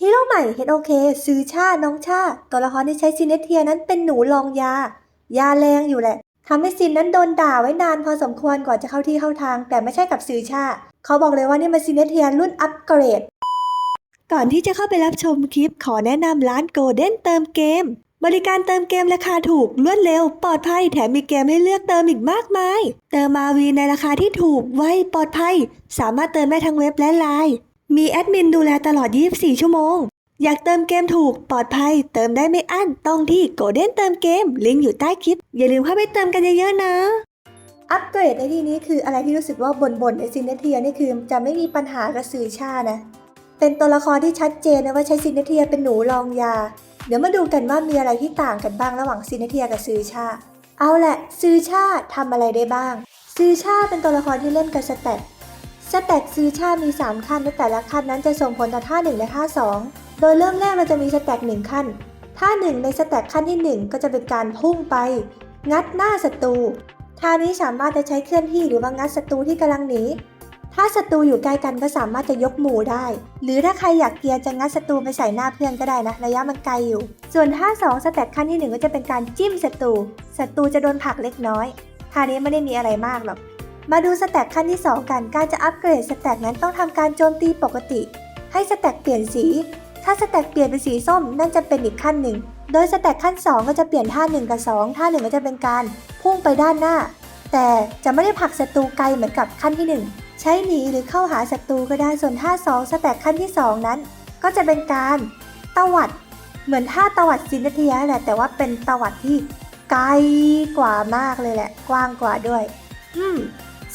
ฮีโร่ใหม่เฮดโอเคซือชาน้องชาตัวละครที่ใช้ซินเนเทียนั้นเป็นหนูลองยา ยาแรงอยู่แหละทำให้ซินนั้นโดนด่าไว้นานพอสมควรกว่าจะเข้าที่เข้าทาง แต่ไม่ใช่กับซือชา เขาบอกเลยว่านี่มันซินเนเทียรุ่นอัปเกรด ก่อนที่จะเข้าไปรับชมคลิปขอแนะนำร้านโกลเด้นเติมเกม บริการเติมเกมราคาถูกรวดเร็ว ปลอดภัยแถมมีเกมให้เลือกเติมอีกมากมาย เติมมาวีในราคาที่ถูกไวปลอดภัย สามารถเติมได้ทั้งเว็บและไลน์ มีแอดมินดูแลตลอด 24 ชั่วโมง อยากเติมเกมถูกปลอดภัย เติมได้ไม่อั้นต้องที่โกลเด้นเติมเกม ลิงก์อยู่ใต้คลิป อย่าลืมเข้าไปเติมกันเยอะๆนะ อัปเกรดในที่นี้คืออะไรที่รู้สึกว่าบ่นๆในซินเนเทียนี่คือจะไม่มีปัญหากับสื่อชานะ เป็นตัวละครที่ชัดเจนนะว่าใช้ซินเนเทียเป็นหนูรองยา เดี๋ยวมาดูกันว่ามีอะไรที่ต่างกันบ้างระหว่างซินเนเทียกับซือชา เอาแหละซือชาทำอะไรได้บ้างซือชาเป็นตัวละครที่เล่นกับสแต็ก แต็กซือชามี 3 ขั้นและแต่ละขั้นนั้นจะส่งผลต่อท่า 1 และท่า 2 โดยเริ่มแรกเราจะมีสแต็ก1ขั้น ท่า 1 ในสแต็กขั้นที่ 1 ก็จะเป็นการพุ่งไป งัดหน้าศัตรู ท่านี้สามารถจะใช้เคลื่อนที่หรือว่างัดศัตรูที่กำลังหนี ถ้าศัตรูอยู่ใกล้กันก็สามารถจะยกหมู่ได้ หรือถ้าใครอยากเกียร์จะงัดศัตรูไปใส่หน้าเพื่อนก็ได้นะระยะมันไกลอยู่ ส่วนท่า 2 สแต็กขั้นที่ 1 ก็จะเป็นการจิ้มศัตรู ศัตรูจะโดนผลักเล็กน้อย ท่านี้ไม่ได้มีอะไรมากหรอก มาดูสแต็กขั้นที่ 2 กัน การจะอัปเกรดสแต็กนั้นต้องทำการโจมตีปกติ ให้สแต็กเปลี่ยนสี ถ้าสแต็กเปลี่ยนเป็นสีส้มนั่นจะเป็นอีกขั้นหนึ่ง โดยสแต็กขั้น 2 ก็จะเปลี่ยนท่า1กับ2ท่า1ก็จะเป็นการพุ่งไปด้านหน้า แต่จะไม่ได้ผลักศัตรูไกลเหมือนกับขั้นที่ 1 ใช้หนีหรือเข้าหาศัตรูก็ได้ส่วนท่า2สแต็กขั้นที่ 2 นั้น ก็จะเป็นการตวัด เหมือนท่าตวัดซินเนเทียแหละแต่ว่าเป็นตวัดที่ไกลกว่ามากเลยแหละ กว้างกว่าด้วย อืม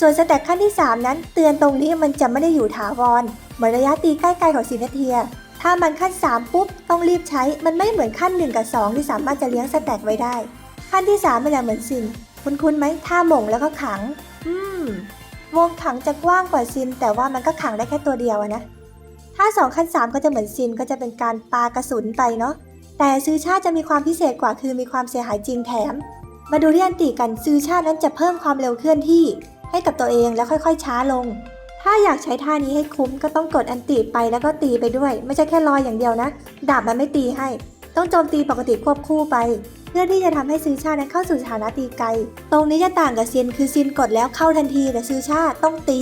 ส่วนสแต็กขั้นที่ 3 นั้น เตือนตรงนี้มันจะไม่ได้อยู่ถาวรเหมือนระยะตีใกล้ๆของซินเนเทีย ถ้ามันขั้น 3 ปุ๊บ ต้องรีบใช้มันไม่เหมือนขั้น 1 กับ 2 ที่สามารถจะเลี้ยงสแต็กไว้ได้ ขั้นที่3มันจะเหมือนซินคุ้นไหมท่าหม่งแล้วก็ขัง อืมวงขังจะกว้างกว่าซินแต่ว่ามันก็ขังได้แค่ตัวเดียวนะถ้า 2 ขั้น 3 ก็จะเหมือนซินก็จะเป็นการปากระสุนไปเนาะแต่ซื้อชาติจะมีความพิเศษกว่าคือมีความเสียหายจริงแถม มาดูที่อันติกันซื้อชาตินั้นจะเพิ่มความเร็วเคลื่อนที่ ให้กับตัวเองแล้วค่อยๆช้าลง ถ้าอยากใช้ท่านี้ให้คุ้มก็ต้องกดอันติไปแล้วก็ตีไปด้วย ไม่ใช่แค่ลอยอย่างเดียวนะ ดาบมันไม่ตีให้ ต้องโจมตีปกติควบคู่ไป เพื่อที่จะทำให้ซื้อชาตินั้นเข้าสู่สถานะตีไกล ตรงนี้จะต่างกับซินคือซินกดแล้วเข้าทันทีแต่ซื้อชาติต้องตี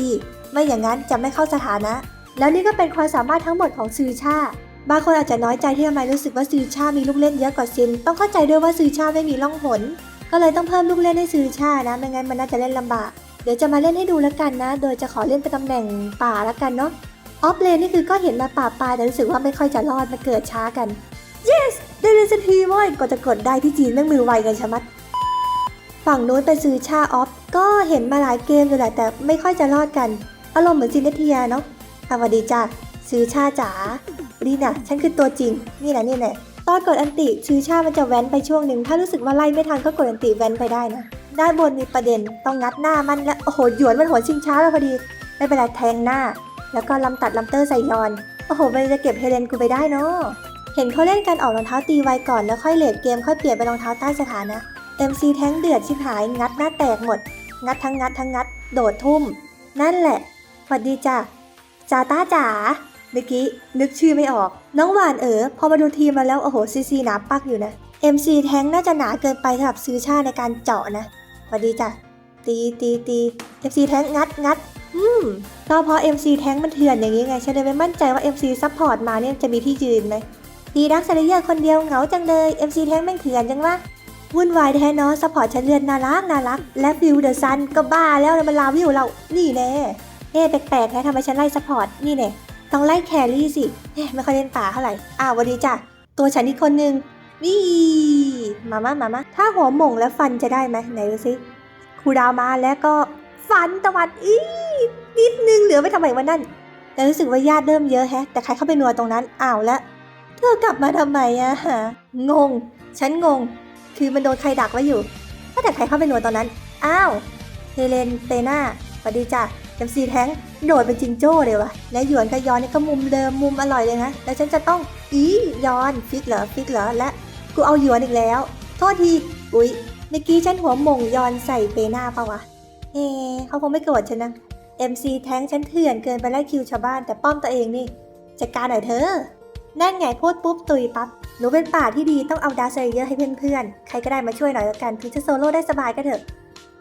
ไม่อย่างนั้นจะไม่เข้าสถานะ แล้วนี่ก็เป็นความสามารถทั้งหมดของซื้อชาติบางคนอาจจะน้อยใจที่ทำไมรู้สึกว่าซื้อชา มีลูกเล่นเยอะกว่าซิน ต้องเข้าใจด้วยว่าซื้อชาไม่มีล่องหน ก็เลยต้องเพิ่มลูกเล่นให้ซื้อชานะ ไม่งั้นมันน่าจะเล่นลำบาก เดี๋ยวจะมาเล่นให้ดูแล้วกันนะ โดยจะขอเล่นเป็นตำแหน่งป่าแล้วกันเนาะ ออฟเลนนี่คือก็เห็นมาป่าปลายแต่รู้สึกว่าไม่ค่อยจะรอดมาเกิดช้ากัน yes ได้เลยสักทีเว้ยก็จะกดได้ที่จีนแม่งมือไวกันชะมัด ฝั่งนู้นเป็นซื้อชาออฟ ก็เห็นมาหลายเกมอยู่แหละแต่ไม่ค่อยจะรอดกัน อารมณ์เหมือนซินเนเทียเนาะสวัสดีจ้าซื้อชาจ๋าดีนะฉันคือตัวจริง นี่แหละนี่แหละตอนกดอันติซื้อชามันจะแว้นไปช่วงหนึ่งถ้ารู้สึกว่าไล่ไม่ทันก็กดอันติแว้นไปได้นะ ด้านบนมีประเด็นต้องงัดหน้ามันและโอ้โหหยวนมันหัวชิงช้าแล้วพอดีไม่เป็นไรแทงหน้า แล้วก็ลำตัดลำเตอร์ใส่ยอน โอ้โหมันจะเก็บเฮเลนกูไปได้เนาะเห็นเขาเล่นกันออกรองเท้าตีไวก่อนแล้วค่อยเลดเกมค่อยเปลี่ยนเป็นรองเท้าใต้สถานะ MC แท้งเดือดชิบหายงัดหน้าแตกหมด งัดทั้งงัดทั้งงัด โดดทุ่ม นั่นแหละสวัสดีจ้ะจาต้าจ๋าเมื่อกี้นึกชื่อไม่ออก น้องหวานเอ๋อพอมาดูทีมมาแล้วโอ้โหซีซีหนาปักอยู่นะ MC แท้งน่าจะหนาเกินไปสำหรับซื้อชาในการเจาะนะ สวัสดีจ้ะ ตีตีตี MC แท้งงัดงัดอืมก็เพราะ MC แท้งมันเถื่อนอย่างนี้ไงฉันเลยไม่มั่นใจว่า MC ซัพพอร์ตมาเนี่ยจะมีที่ยืนไหมตีดักซาเลียคนเดียวเหงาจังเลย MC แท้งแม่งเถื่อนจังวะวุ่นวายแท้เนาะซัพพอร์ตฉันเลือนน่ารักน่ารัก และฟิวเดอะซันก็บ้าแล้วมันลาวิวเรา นี่แน่เอ๊ะแปลกๆแท้ทำไมฉันไล่ซัพพอร์ตนี่แน่ต้องไล่แครี่สิเอ๊ะไม่ค่อยเล่นป่าเท่าไหร่อ้าวสวัสดีจ้ะตัวฉันอีกคนนึง นี่มามามามาถ้าหัวหม่งแล้วฟันจะได้ไหมไหนดูสิครูดาวมาแล้วก็ฟันตะวัดอีนิดนึงเหลือไว้ทำไมวะนั่น แต่รู้สึกว่าญาติเริ่มเยอะแฮะ แต่ใครเข้าไปนัวตรงนั้นอ้าวแล้วเธอกลับมาทำไมอะฮะงง ฉันงง คือมันโดนใครดักไว้อยู่ถ้าแต่ใครเข้าไปนัวตอนนั้นอ้าวเฮเลนเตน่าสวัสดีจ้ะเอ็มซีแท้งโดดเป็นจิงโจ้เลยวะและหยวนกับยอนนี่ก็มุมเดิมมุมอร่อยเลยนะ แล้วฉันจะต้องอียอนฟิกเหรอฟิกเหรอและ กูเอาหยวนอีกแล้ว โทษที อุ๊ยเมื่อกี้ฉันหัวหม่งยอนใส่เปหน้าปะวะเฮ้เขาคงไม่โกรธฉันนะ MC แท้งฉันเถื่อนเกินไปไล่คิวชาวบ้านแต่ป้อมตัวเองนี่จัดการหน่อยเธอ นั่นไงพูดปุ๊บตุยปั๊บ หนูเป็นป่าที่ดีต้องเอาดาร์เซเยอร์ให้เพื่อนๆ ใครก็ได้มาช่วยหน่อยละกันถึงจะโซโล่ได้สบายก็เถอะ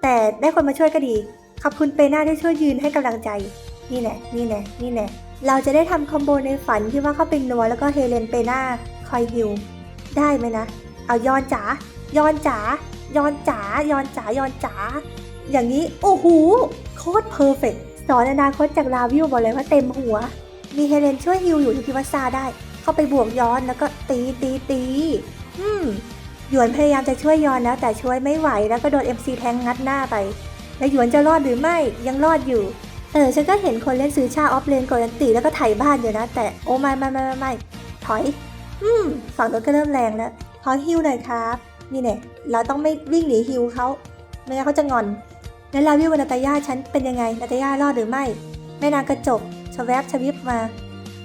แต่ได้คนมาช่วยก็ดี ขอบคุณเปน่าที่ช่วยยืนให้กำลังใจ นี่แน่นี่แน่นี่แน่เราจะได้ทำคอมโบในฝันที่ว่าเขาเป็นนัวแล้วก็เฮเลนเปน่าคอยฮิว ได้ไหมนะ เอายอนจ๋ายอนจ๋ายอนจ๋ายอนจ๋ายอนจ๋าอย่างนี้ โอ้โหโคตรเพอร์เฟกสอนอนาคตจากลาวิวบอกเลยว่าเต็มหัว มีเฮเลนช่วยฮิวอยู่ที่พิวัซาได้ เข้าไปบวกย้อนแล้วก็ตีตีตีอืมหยวนพยายามจะช่วยย้อนแล้วแต่ช่วยไม่ไหวแล้วก็โดน MC แทงงัดหน้าไป แล้วหยวนจะรอดหรือไม่ยังรอดอยู่ เออฉันก็เห็นคนเล่นซื้อชาออฟเลนกดอันตีแล้วก็ไถ่บ้านอยู่นะ แต่โอ้ไม่ไม่ไม่ไม่ถอย อืมฝั่งโน้นก็เริ่มแรงแล้วขอฮิวหน่อยครับ นี่เนี่ยเราต้องไม่วิ่งหนีฮิวเขาไม่งั้นเขาจะงอน แล้วลาวิววนาตาย่าฉันเป็นยังไงนาตาย่ารอดหรือไม่ แม่นางกระจกชะแวบชวิบมา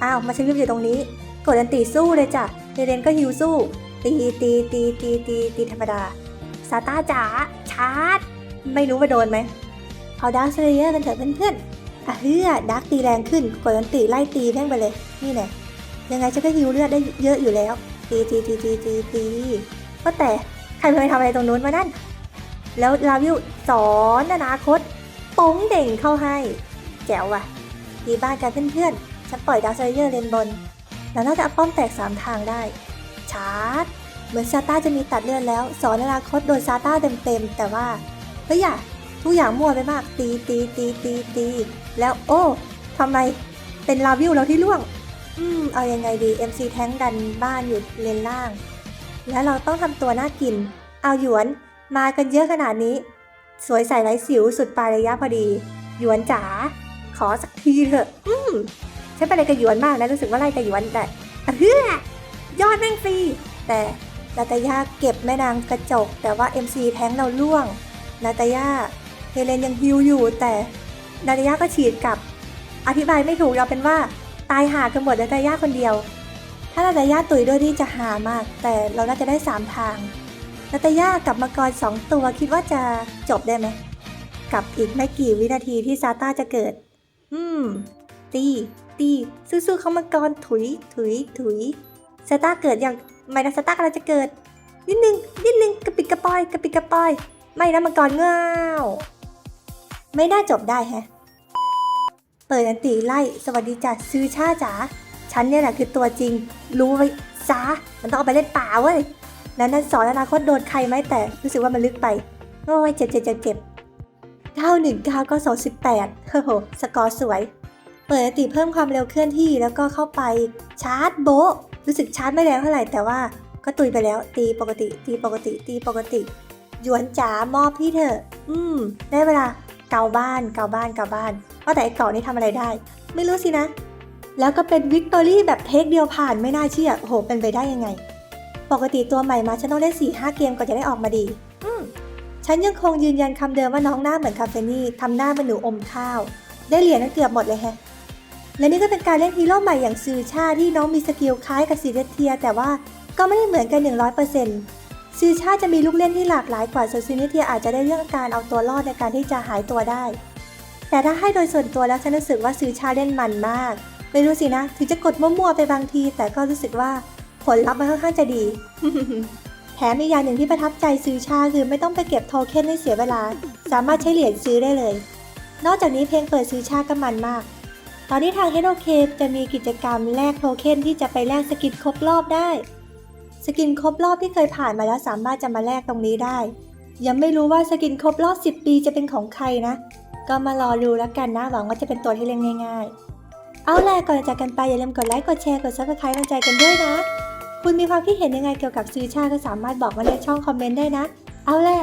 อ้าว มาชวิบอยู่ตรงนี้ กดอันตีสู้เลยจ้ะเฮเลนก็ฮิวสู้ ตีตีตีตีตีตีธรรมดาซาต้าจ๋าชาร์จ ไม่รู้ว่าโดนไหมเอาดาร์คเซเยอร์กันเถอะเพื่อนๆอะเฮือดาร์คตีแรงขึ้น กดอันตีไล่ตีแม่งไปเลย นี่แน่ ยังไงฉันก็ฮิวเลือดได้เยอะอยู่แล้ว ตีตีตีตีตีตีก็แต่ใครเคยทำอะไรตรงนู้นมานั่น แล้วลาวิวสอนอนาคตโป้งเด่งเข้าให้ แจ๋วว่ะดีบ้านกันเพื่อนๆ ฉันปล่อยดาร์คเซเยอร์เลนบน แล้วน่าจะป้อมแตกสามทางได้ ชาร์จ เหมือนซาต้าจะมีตัดเลือดแล้ว สอนอนาคตโดนซาต้าเต็มๆ แต่ว่าเฮ้ยอย่าทุกอย่างมั่วไปมากตีตีตีตีตีแล้วโอ้ทำไมเป็นลาวิวแล้วที่ล่วง อืม เอายังไงดี MC แท้งดันบ้านอยู่เลนล่าง แล้วเราต้องทำตัวน่ากิน เอาหยวน มากันเยอะขนาดนี้ สวยใส่ไร้สิวสุดปลายระยะพอดี หยวนจ๋า ขอสักทีเถอะ อืมฉันไปอะไรกับหยวนมากนะ รู้สึกว่าไล่กับหยวนแต่เฮือยอดแม่งฟรี แต่นาตายาเก็บแม่นางกระจก แต่ว่า MC แท้งเราล่วง นาตายาเฮเลนยังฮิวอยู่ แต่นาตายาก็ฉีดกลับ อธิบายไม่ถูกเอาเป็นว่า ตายหากันหมดนาตาย่าคนเดียว ถ้านาตาย่าตุยด้วยนี่จะหามาก แต่เราน่าจะได้สามทางนาตาย่ากับมังกรสองตัวคิดว่าจะจบได้ไหม กับอีกไม่กี่วินาทีที่ซาต้าจะเกิด อืม ตี ตีสู้ๆเขามังกรถุย ถุย ถุยซาต้าเกิดอย่างไม่นะซาต้ากำลังจะเกิด นิดนึง นิดนึงกระปิดกระปอย กระปิดกระปอย ไม่นะมังกรเงาไม่น่าจบได้แฮะ ปิดอันตีไล่สวัสดีจ้ะซื้อชาจ๋าฉันเนี่ยแหละคือตัวจริง รู้ไว้จ้ามันต้องเอาไปเล่นป่าเว้ยแล้วนั่นสอนอนาคตโดนใครไหมแต่รู้สึกว่ามันลึกไปโอ้ยเจ็บเจ็บเจ็บเจ็บเก้าหนึ่งเก้าก็สองสิบแปดโอ้โหสกอร์สวย เปิดอันติเพิ่มความเร็วเคลื่อนที่แล้วก็เข้าไปชาร์จโบะรู้สึกชาร์จไม่แรงเท่าไหร่แต่ว่าก็ตุยไปแล้ว ตีปกติ ตีปกติ ตีปกติหยวนจ๋ามอบพี่เถอะ อืม ได้เวลา เกาบ้านเกาบ้านเกาบ้านว่าแต่ไอ้เก่านี่ทำอะไรได้ ไม่รู้สินะ แล้วก็เป็นวิกตอรี่แบบเทคเดียวผ่านไม่น่าเชื่อโอ้โหเป็นไปได้ยังไง ปกติตัวใหม่มาฉันต้องเล่น4ี่ห้าเกมก่อนจะได้ออกมาดีอืมฉันยังคงยืนยันคำเดิมว่าน้องหน้าเหมือนคาเฟนี่ทำหน้าเป็นหนูอมข้าว ได้เหรียญกันเกือบหมดเลยแฮะและนี่ก็เป็นการเล่นฮีโร่ใหม่อย่างซือชาที่น้องมีสกิลคล้ายกับซีเรเทีย แต่ว่าก็ไม่ได้เหมือนกัน 100% ซือชาจะมีลูกเล่นที่หลากหลายกว่าส่วนซีเรเทียอาจจะได้เรื่องการเอาตัวรอดในการที่จะหายตัวได้ แต่ถ้าให้โดยส่วนตัวแล้วฉันรู้สึกว่าซือชาเล่นมันมาก ไม่รู้สินะ ถึงจะกดมั่วๆไปบางที แต่ก็รู้สึกว่าผลลัพธ์มันค่อนข้างจะดี แถมอีกอย่างหนึ่งที่ประทับใจซื้อชาคือไม่ต้องไปเก็บโทเค็นให้เสียเวลา สามารถใช้เหรียญซื้อได้เลย นอกจากนี้เพลงเปิดซื้อชาก็มันมาก ตอนนี้ทาง h e o k จะมีกิจกรรมแลกโทเค็นที่จะไปแลกสกินครบรอบได้ สกินครบรอบที่เคยผ่านมาแล้วสามารถจะมาแลกตรงนี้ได้ ยังไม่รู้ว่าสกินครบรอบ 10 ปีจะเป็นของใครนะ ก็มารอดูแล้วกันนะหวังว่าจะเป็นตัวที่เล่นง่ายๆ เอาแหละก่อนจะจากกันไปอย่าลืมกดไลค์กดแชร์กด subscribe กำลังใจกันด้วยนะ คุณมีความคิดเห็นยังไงเกี่ยวกับซื้อชาก็สามารถบอกมาในช่องคอมเมนต์ได้นะ เอาแหละ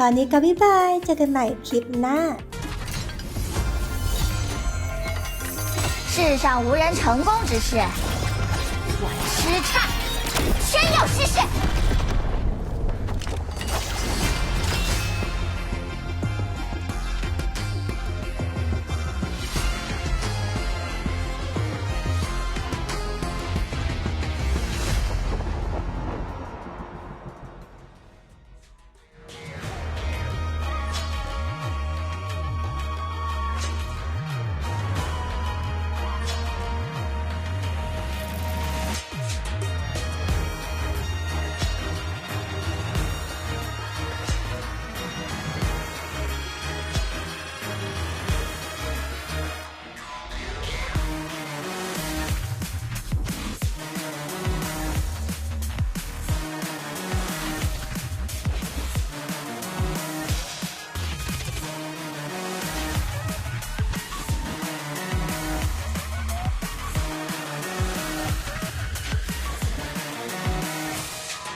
ตอนนี้ก็บ๊ายบาย เจอกันใหม่คลิปหน้า 世上无人成功之事，我吃差， 真要试试